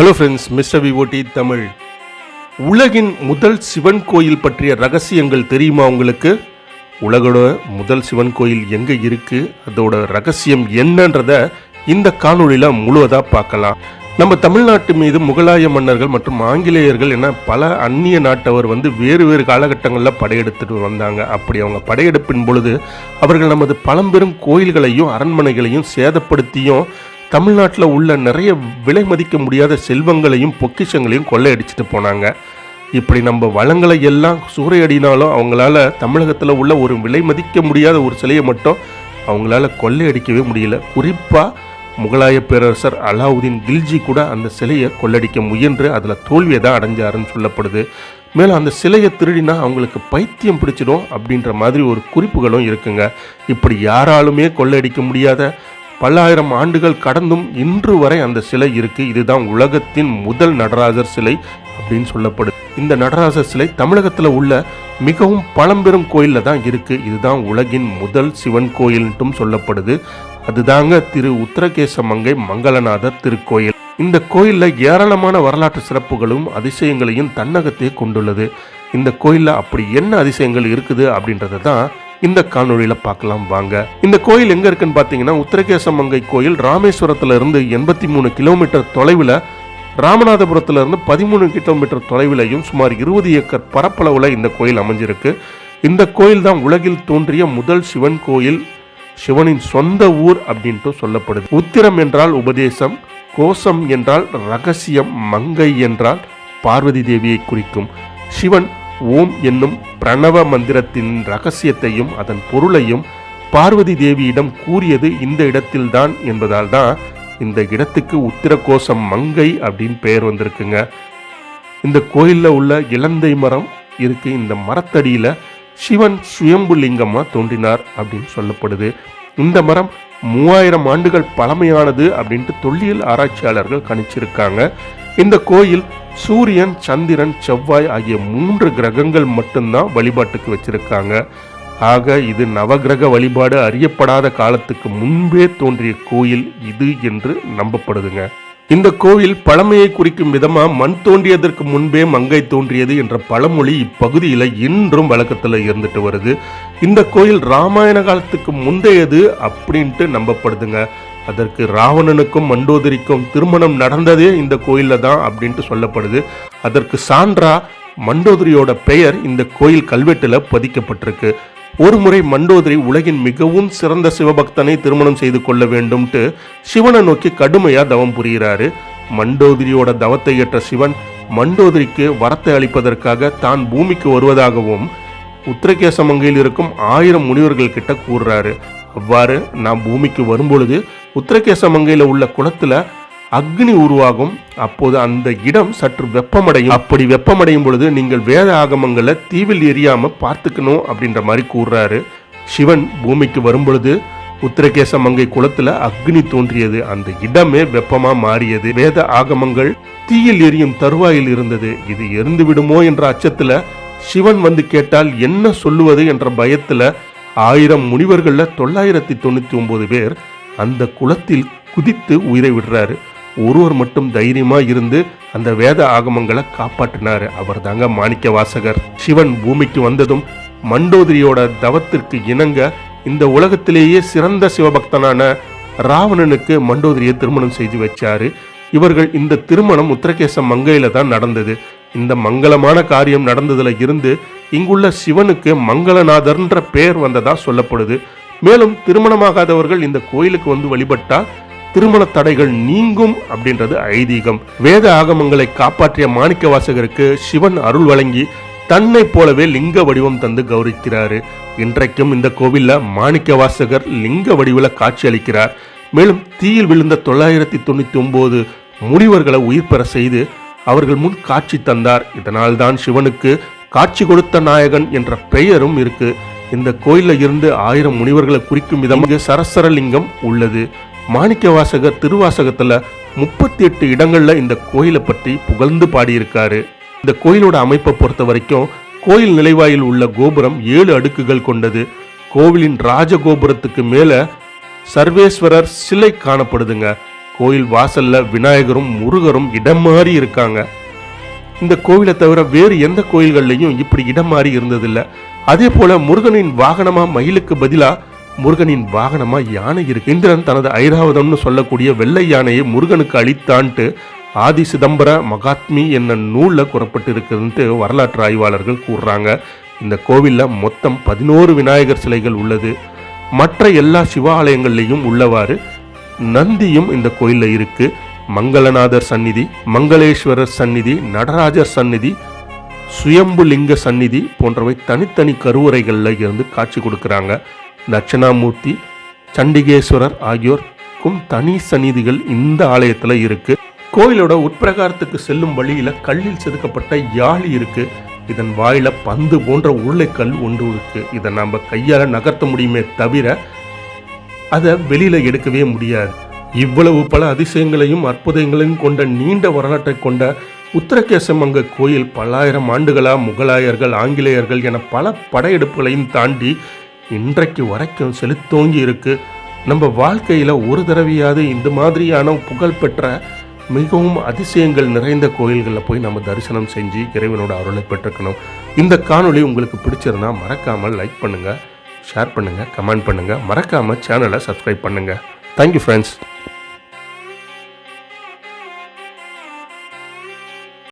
Hello friends mister V O D Tamil. உலகின் முதல் சிவன் கோயில் பற்றிய ரகசியங்கள் தெரியுமா உங்களுக்கு? உலகோட முதல் சிவன் கோயில் எங்கே இருக்குது அதோட ரகசியம் என்னன்றத இந்த காணொளியில் முழுவதாக பார்க்கலாம். நம்ம தமிழ்நாட்டு மீது முகலாய மன்னர்கள் மற்றும் ஆங்கிலேயர்கள் என பல அந்நிய நாட்டவர் வந்து வேறு வேறு காலகட்டங்களில் படையெடுத்துட்டு வந்தாங்க. அப்படி அவங்க படையெடுப்பின் பொழுது அவர்கள் நமது பழம்பெரும் கோயில்களையும் அரண்மனைகளையும் சேதப்படுத்தியும் தமிழ்நாட்டில் உள்ள நிறைய விலை மதிக்க முடியாத செல்வங்களையும் பொக்கிஷங்களையும் கொள்ளையடிச்சிட்டு போனாங்க. இப்படி நம்ம வளங்களை எல்லாம் சூறையடினாலும் அவங்களால தமிழகத்தில் உள்ள ஒரு விலை மதிக்க முடியாத ஒரு சிலையை மட்டும் அவங்களால கொள்ளையடிக்கவே முடியல. குறிப்பாக முகலாய பேரரசர் அலாவுதீன் கில்ஜி கூட அந்த சிலையை கொள்ளடிக்க முயன்று அதில் தோல்வியை தான் அடைஞ்சாருன்னு சொல்லப்படுது. மேலும் அந்த சிலையை திருடினா அவங்களுக்கு பைத்தியம் பிடிச்சிடும் அப்படின்ற மாதிரி ஒரு குறிப்புகளும் இருக்குங்க. இப்படி யாராலுமே கொள்ளையடிக்க முடியாத பல்லாயிரம் ஆண்டுகள் கடந்தும் இன்று வரை அந்த சிலை இருக்கு. இதுதான் உலகத்தின் முதல் நடராஜர் சிலை அப்படின்னு சொல்லப்படுது இந்த நடராஜர் சிலை தமிழகத்தில் உள்ள மிகவும் பழம்பெரும் கோயிலில் தான் இருக்கு. இதுதான் உலகின் முதல் சிவன் கோயில்ன்ட்டும் சொல்லப்படுது. அதுதாங்க திரு உத்தரகேச மங்கை மங்களநாதர் திருக்கோயில். இந்த கோயிலில் ஏராளமான வரலாற்று சிறப்புகளும் அதிசயங்களையும் தன்னகத்தையே கொண்டுள்ளது. இந்த கோயிலில் அப்படி என்ன அதிசயங்கள் இருக்குது அப்படின்றத தான் இந்த காணொளியில பார்க்கலாம் வாங்க. இந்த கோயில் எங்க இருக்குன்னு பார்த்தீங்கன்னா உத்தரகேசமங்கை கோயில் ராமேஸ்வரத்துல இருந்து எண்பத்தி மூணு கிலோமீட்டர் தொலைவில் ராமநாதபுரத்துல இருந்து பதிமூணு கிலோமீட்டர் தொலைவிலையும் சுமார் இருபது ஏக்கர் பரப்பளவில் இந்த கோயில் அமைஞ்சிருக்கு. இந்த கோயில் தான் உலகில் தோன்றிய முதல் சிவன் கோயில் சிவனின் சொந்த ஊர் அப்படின்ட்டு சொல்லப்படுது. உத்திரம் என்றால் உபதேசம் கோஷம் என்றால் ரகசியம் மங்கை என்றால் பார்வதி தேவியை குறிக்கும். சிவன் ஓம் என்னும் பிரணவ மந்திரத்தின் ரகசியத்தையும் அதன் பொருளையும் பார்வதி தேவியிடம் கூறியது இந்த இடத்தில்தான் என்பதால் தான் இந்த இடத்துக்கு உத்திரகோசம் மங்கை அப்படின்னு பெயர் வந்திருக்குங்க. இந்த கோயிலில் உள்ள இலந்தை மரம் இருக்கு. இந்த மரத்தடியில் சிவன் சுயம்பு லிங்கமாக தோன்றினார் அப்படின்னு சொல்லப்படுது. இந்த மரம் மூவாயிரம் ஆண்டுகள் பழமையானது அப்படின்ட்டு தொல்லியல் ஆராய்ச்சியாளர்கள் கணிச்சிருக்காங்க. இந்த கோயில் சூரியன் சந்திரன் செவ்வாய் ஆகிய மூன்று கிரகங்கள் மட்டும்தான் வழிபாட்டுக்கு வச்சிருக்காங்க. ஆக இது நவகிரக வழிபாடு அறியப்படாத காலத்துக்கு முன்பே தோன்றிய கோயில் இது என்று நம்பப்படுதுங்க. இந்த கோவில் பழமையை குறிக்கும் விதமா மண் தோன்றியதற்கு முன்பே மங்கை தோன்றியது என்ற பழமொழி இப்பகுதியில் இன்றும் வழக்கத்தில் இருந்துட்டு வருது. இந்த கோயில் ராமாயண காலத்துக்கு முந்தையது அப்படின்ட்டு நம்பப்படுதுங்க. அதற்கு ராவணனுக்கும் மண்டோதரிக்கும் திருமணம் நடந்ததே இந்த கோயிலில் தான் அப்படின்ட்டு சொல்லப்படுது. அதற்கு சான்றா மண்டோதரியோட பெயர் இந்த கோயில் கல்வெட்டில் பதிக்கப்பட்டிருக்கு. ஒரு முறை மண்டோதரி உலகின் மிகவும் சிறந்த சிவபக்தனை திருமணம் செய்து கொள்ள வேண்டும்ட்டு சிவனை நோக்கி கடுமையா தவம் புரிகிறாரு. மண்டோதரியோட தவத்தை ஏற்ற சிவன் மண்டோதரிக்கு வரத்தை அளிப்பதற்காக தான் பூமிக்கு வருவதாகவும் உத்தரகேசமங்கையில் இருக்கும் ஆயிரம் முனிவர்கள் கிட்ட கூறுறாரு. அவ்வாறு நாம் பூமிக்கு வரும்பொழுது உத்தரகேசமங்கையில் உள்ள குளத்துல அக்னி உருவாகும். அப்போது அந்த இடம் சற்று வெப்பமடையும். அப்படி வெப்பமடையும் பொழுது நீங்கள் வேத ஆகமங்களை தீவில் எரியாம பார்த்துக்கணும் அப்படின்ற மாதிரி கூறுறாரு. சிவன் பூமிக்கு வரும்பொழுது உத்தரகேச மங்கை குளத்துல அக்னி தோன்றியது. அந்த இடமே வெப்பமா மாறியது. வேத ஆகமங்கள் தீயில் எரியும் தருவாயில் இருந்தது. இது எரிந்து விடுமோ என்ற அச்சத்துல சிவன் வந்து கேட்டால் என்ன சொல்லுவது என்ற பயத்துல ஆயிரம் முனிவர்கள்ல தொள்ளாயிரத்தி தொண்ணூத்தி ஒன்பது பேர் அந்த குளத்தில் குதித்து உயிரை விடுறாரு. ஒருவர் மட்டும் தைரியமா இருந்து அந்த வேத ஆகமங்களை காப்பாற்றினாரு. அவர் தாங்க மாணிக்க வாசகர் சிவன் பூமிக்கு வந்ததும் மண்டோதரியோட தவத்திற்கு இணங்க இந்த உலகத்திலேயே சிறந்த சிவபக்தனான ராவணனுக்கு மண்டோதரியை திருமணம் செய்து வச்சாரு. இவர்கள் இந்த திருமணம் உத்தரகேச மங்கையில தான் நடந்தது. இந்த மங்களமான காரியம் நடந்ததுல இருந்து இங்குள்ள சிவனுக்கு மங்களநாதர்ன்ற பெயர் வந்ததா சொல்லப்படுது. மேலும் திருமணமாகாதவர்கள் இந்த கோயிலுக்கு வந்து வழிபட்டால் திருமண தடைகள் நீங்கும் அப்படின்றது ஐதீகம். வேத ஆகமங்களை காப்பாற்றிய மாணிக்க வாசகருக்கு சிவன் அருள் வழங்கி தன்னை போலவே லிங்க வடிவம் தந்து கௌரிக்கிறாரு இன்றைக்கும் இந்த கோவில்ல மாணிக்க வாசகர் லிங்க வடிவில் காட்சி அளிக்கிறார். மேலும் தீயில் விழுந்த தொள்ளாயிரத்தி தொண்ணூத்தி ஒன்பது முனிவர்களை உயிர் பெற செய்து அவர்கள் முன் காட்சி தந்தார். இதனால் தான் சிவனுக்கு காட்சி கொடுத்த நாயகன் என்ற பெயரும் இருக்கு. இந்த கோயிலில் இருந்து ஆயிரம் முனிவர்களை குறிக்கும் விதமாக சரஸ்வரலிங்கம் உள்ளது. மாணிக்க வாசகர் திருவாசகத்தில் முப்பத்தி எட்டு இடங்களில் இந்த கோயிலை பற்றி புகழ்ந்து பாடியிருக்காரு. இந்த கோயிலோட அமைப்பை பொறுத்த வரைக்கும் கோயில் நிலைவாயில் உள்ள கோபுரம் ஏழு அடுக்குகள் கொண்டது. கோவிலின் ராஜகோபுரத்துக்கு மேலே சர்வேஸ்வரர் சிலை காணப்படுதுங்க. கோயில் வாசல்ல விநாயகரும் முருகரும் இடம் மாறி இருக்காங்க. இந்த கோவிலை தவிர வேறு எந்த கோயில்கள்லையும் இப்படி இடம் மாறி இருந்ததில்லை. அதே போல முருகனின் வாகனமா மயிலுக்கு பதிலாக முருகனின் வாகனமா யானை இருக்கு. இந்திரன் தனது ஐராவதம்னு சொல்லக்கூடிய வெள்ளை யானையை முருகனுக்கு அளித்தான்ட்டு ஆதி சிதம்பர மகாத்மி என்ன நூலில் கூறப்பட்டு இருக்குதுன்ட்டு வரலாற்று ஆய்வாளர்கள் கூறுறாங்க. இந்த கோவிலில் மொத்தம் பதினோரு விநாயகர் சிலைகள் உள்ளது. மற்ற எல்லா சிவாலயங்கள்லையும் உள்ளவாறு நந்தியும் இந்த கோயிலில் இருக்குது மங்களநாதர் சந்நிதி மங்களேஸ்வரர் சந்நிதி நடராஜர் சந்நிதி சுயம்புலிங்க சந்நிதி போன்றவை தனித்தனி கருவறைகளில் இருந்து காட்சி கொடுக்குறாங்க. தட்சிணாமூர்த்தி சண்டிகேஸ்வரர் ஆகியோருக்கும் தனி சந்நிதிகள் இந்த ஆலயத்தில் இருக்கு. கோயிலோட உட்பிரகாரத்துக்கு செல்லும் வழியில கல்லில் செதுக்கப்பட்ட யாழி இருக்கு. இதன் வாயில பந்து போன்ற உருளைக்கல் ஒன்று இருக்கு. இதை நம்ம கையால நகர்த்த முடியுமே தவிர அதை வெளியில் எடுக்கவே முடியாது. இவ்வளவு பல அதிசயங்களையும் அற்புதங்களையும் கொண்ட நீண்ட வரலாற்றை கொண்ட உத்தரகேசமங்க கோயில் பல்லாயிரம் ஆண்டுகளா முகலாயர்கள் ஆங்கிலேயர்கள் என பல படையெடுப்புகளையும் தாண்டி இன்றைக்கு வரைக்கும் செலுத்தோங்கி இருக்கு. நம்ம வாழ்க்கையில் ஒரு தடவையாவது இந்த மாதிரியான புகழ்பெற்ற மிகவும் அதிசயங்கள் நிறைந்த கோயில்களில் போய் நம்ம தரிசனம் செஞ்சு இறைவனோட அருளை பெற்றுக்கணும் இந்த காணொளி உங்களுக்கு பிடிச்சிருந்தா மறக்காமல் லைக் பண்ணுங்கள் ஷேர் பண்ணுங்கள் கமெண்ட் பண்ணுங்கள் மறக்காம சேனலை சப்ஸ்கிரைப் Thank you, friends.